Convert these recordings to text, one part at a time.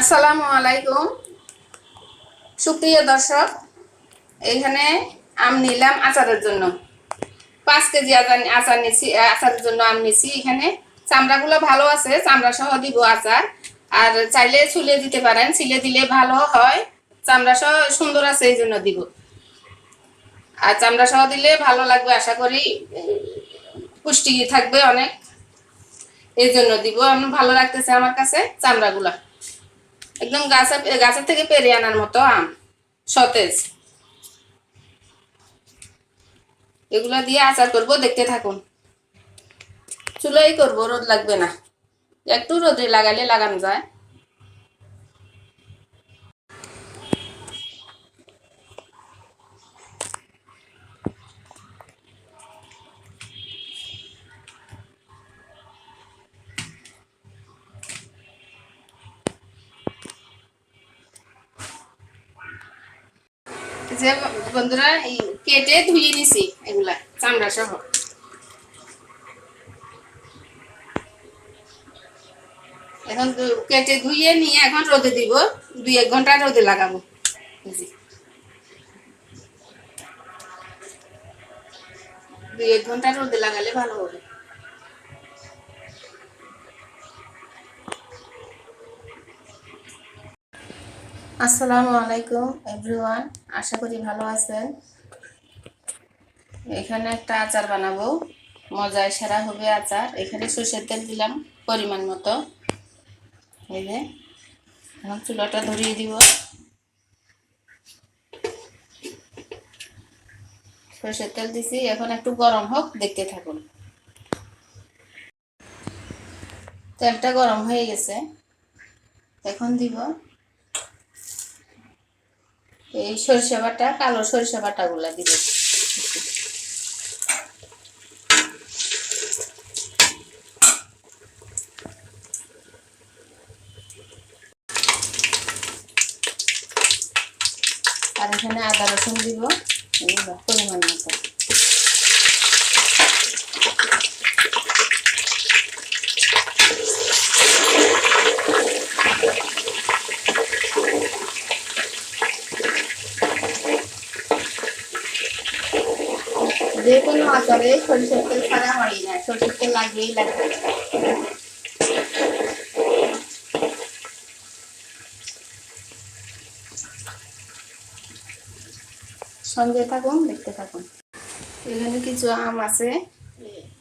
আসসালামু আলাইকুম। সুপ্রিয় দর্শক এইখানে আম নিলাম আচারের জন্য। পাঁচ কেজি আচার আচার নিছি আচারের জন্য আম নিছি। এখানে চামড়াগুলো ভালো আছে চামড়া সহ দিব আচার। আর চাইলে ছুলে দিতে পারেন, ছিলে দিলে ভালো হয়। চামড়া সহ সুন্দর আছে, এই জন্য দিব। আর চামড়া সহ দিলে ভালো লাগবে, আশা করি। পুষ্টি থাকবে অনেক। এই জন্য দিব। আমি ভালো লাগতেছে আমার কাছে, চামড়াগুলা। একদম গাছা, গাছের থেকে পেরে আনার মতো আম, সতেজ। এগুলো দিয়ে আচার করব, দেখতে থাকুন। চুলোই করব, রোদ লাগবে না। একটু রোদে লাগালে লাগানো যায়। যে বন্ধুরা কেটে ধুয়ে নিছি এগুলা, চামড়া সহ। এখন কেটে ধুয়ে নিয়ে এখন রোদে দিব, দুই এক ঘণ্টা রোদে লাগাবো। দুই এক ঘণ্টা রোদে লাগালে ভালো হবে। আসসালামু আলাইকুম এভরিওয়ান আশা করি ভালো আছেন। এখানে একটা আচার বানাবো। মজায় সেরা হবে আচার। এখানে সর্ষের তেল দিলাম পরিমাণ মতো। এই যে, এখন চুলাটা ধরিয়ে দিব। সর্ষের তেল দিছি, এখন একটু গরম হোক, দেখতে থাকুন। তেলটা গরম হয়ে গেছে। এখন দিব এই সরিষা বাটা, কালো সরিষা বাটা গুলা দিব। আর এখানে আদা রসুন দিব পরিমাণ মতো যে আচারে সরিষার তেল ছাড়া হয় না। সরিষার তেল সঙ্গে থাকুন, দেখতে থাকুন। এখানে কিছু আম আছে।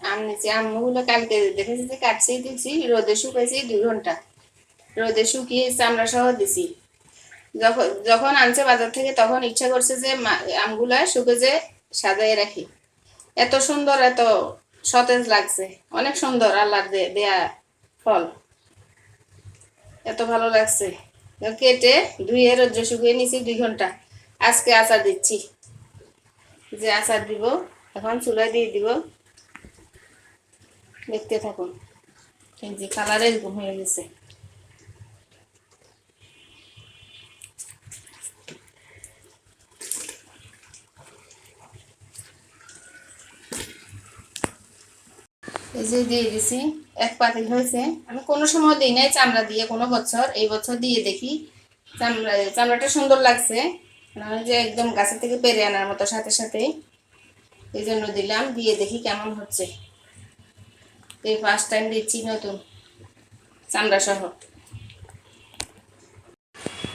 আম নিচে আমগুলো কালকে দেখেছি যে কাটছি, দিচ্ছি, রোদে শুকাইছি দুই ঘণ্টা। রোদে শুকিয়ে চামড়া সহ দিছি। যখন যখন আনছে বাজার থেকে, তখন ইচ্ছা করছে যে আমগুলা শুকেছে সাজাই রাখি। এত সুন্দর, এত সতেজ লাগছে। অনেক সুন্দর আল্লাহর দেয়া ফল। এত ভালো লাগছে। কেটে ধুয়ে রোদ্রে শুকিয়ে নিছি দুই ঘণ্টা। আজকে আচার দিচ্ছি। যে আচার দিব, এখন চুলায় দিয়ে দিব। দেখতে থাকুন। এই যে কালার এরকম হয়ে গেছে। এই যে দিয়ে দিছি, এক পাতিল হয়েছে। আমি কোনো সময় দিই নাই চামড়া দিয়ে, কোনো বছর। এই বছর দিয়ে দেখি। চামড়া, চামড়াটা সুন্দর লাগছে। যে একদম গাছের থেকে পেরে আনার মতো, সাথে সাথে এই জন্য দিলাম, দিয়ে দেখি কেমন হচ্ছে। এই ফার্স্ট টাইম দিচ্ছি নতুন চামড়া সহ।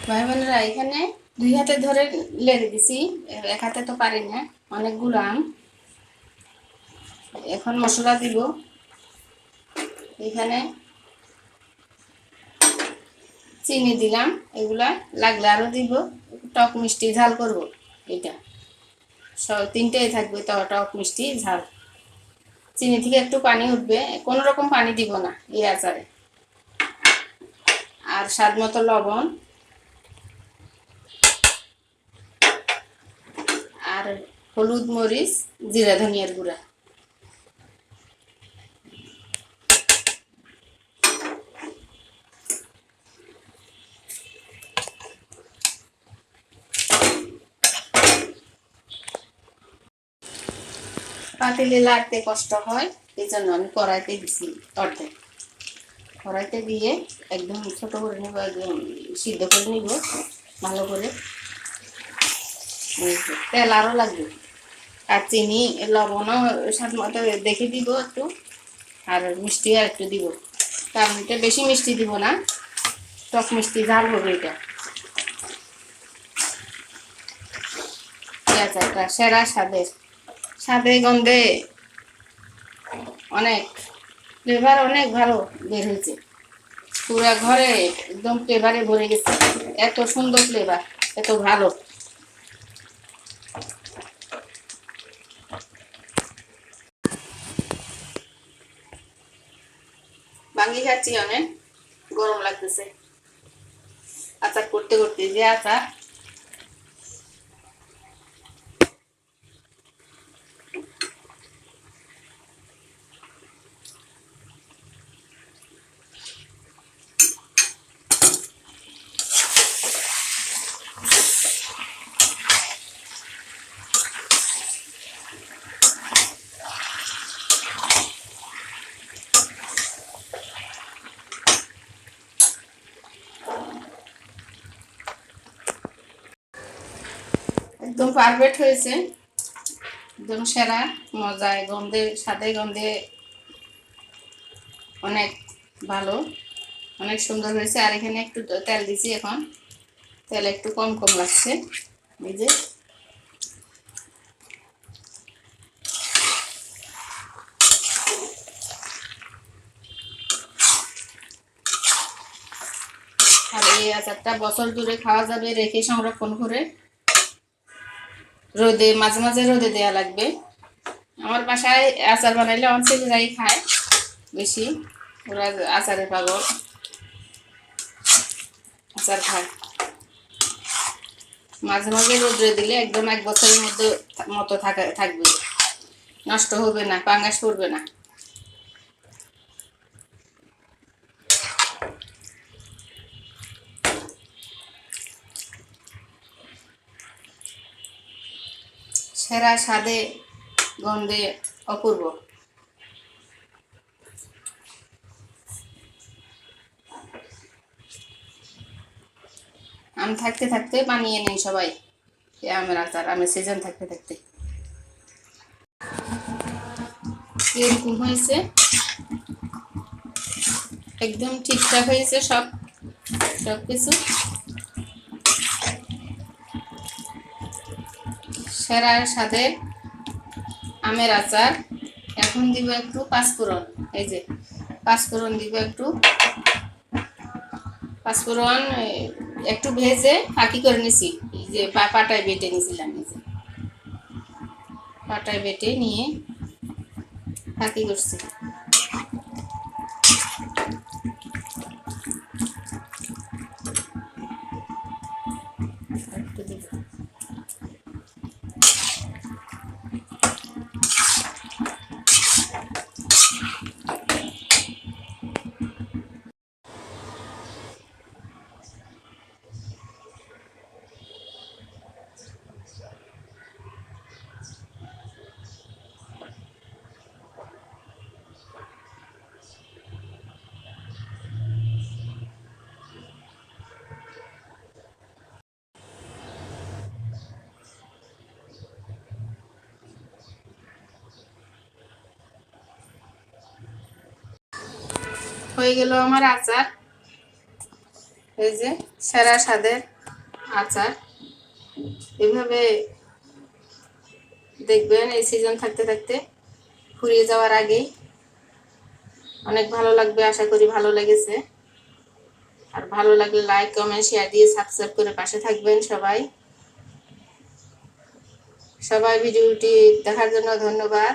ভাই বোনেরা, এখানে দুই হাতে ধরে লেড়ে দিছি। এক হাতে তো পারি না, অনেকগুলো আম। এখন মশলা দিব। এখানে চিনি দিলাম, এগুলা লাগলে আরও দিব। টক মিষ্টি ঝাল করব এটা। সব তিনটেই থাকবে তো, টক মিষ্টি ঝাল। চিনি থেকে একটু পানি উঠবে, কোনো রকম পানি দিব না এই আচারে। আর স্বাদ মতো লবণ। আর হলুদ মরিচ, জিরা ধনিয়ার গুঁড়া। পাতিলে লাগতে কষ্ট হয় এই জন্য আমি কড়াইতে দিছি অর্ধেক। কড়াইতে দিয়ে একদম ছোট করে নিব, একদম সিদ্ধ করে নিব, ভালো করে। তেল আরও লাগবে। আর চিনি, লবণও স্বাদ মতো দেখে দিব একটু, আর মিষ্টি আর একটু দিব। কারণ এটা বেশি মিষ্টি দিব না, টক মিষ্টি ঝাল হবে এটা। পেঁয়াজ একটা সেরা স্বাদের। স্বাদে গন্ধে অনেক ফ্লেভার অনেক ভালো বের হয়েছে। পুরা ঘরে একদম ফ্লেভারে ভরে গেছে। এত সুন্দর ফ্লেভার এত ভালো। বাঙ্গি খাচ্ছি অনেক, গরম লাগতেছে। আচার করতে করতে যে আচার একদম পারফেক্ট হয়েছে। একদম সেরা, মজায়, গন্ধে, স্বাদে গন্ধে অনেক ভালো, অনেক সুন্দর হয়েছে। আর এখানে একটু তেল দিছি এখন। তেল একটু কম কম লাগছে। যে। আর এই আচারটা বছর জুড়ে খাওয়া যাবে রেখে সংরক্ষণ করে। রোদে, মাঝে মাঝে রোদে দেওয়া লাগবে। আমার বাসায় আচার বানাইলে আমার ছেলেরাই খায়, বেশি। ওরা আচারের পাগল। আচার খায়। মাঝে মাঝে রোদে দিলে একদম এক বছরের মধ্যে মতো থাকা, থাকবে। নষ্ট হবে না, পাঙ্গাস পড়বে না। সেরা স্বাদে, গন্ধে অপূর্ব। আম থাকতে থাকতে বানিয়ে নেই সবাই আমের আচার, আমের সিজন থাকতে থাকতে। এরকম হয়েছে। একদম ঠিকঠাক হয়েছে সব সব কিছু সেরা সাথে আমের আচার। এখন দিব একটু পাঁচফোড়ন। এই যে, পাঁচফোড়ন দিব একটু। পাঁচফোড়ন একটু ভেজে ফাঁকি করে নিছি। যে পাটায় বেটে নিয়েছিলাম এই যে। পাটায় বেটে নিয়ে ফাঁকি করছি। হয়ে গেল আমার আচার। এই যে সেরা স্বাদের আচার। এভাবে দেখবেন এই সিজন থাকতে থাকতে ফুরিয়ে যাওয়ার আগেই। অনেক ভালো লাগবে, আশা করি ভালো লেগেছে। আর ভালো লাগলে লাইক কমেন্ট শেয়ার দিয়ে সাবস্ক্রাইব করে পাশে থাকবেন সবাই। সবাই ভিডিওটি দেখার জন্য ধন্যবাদ।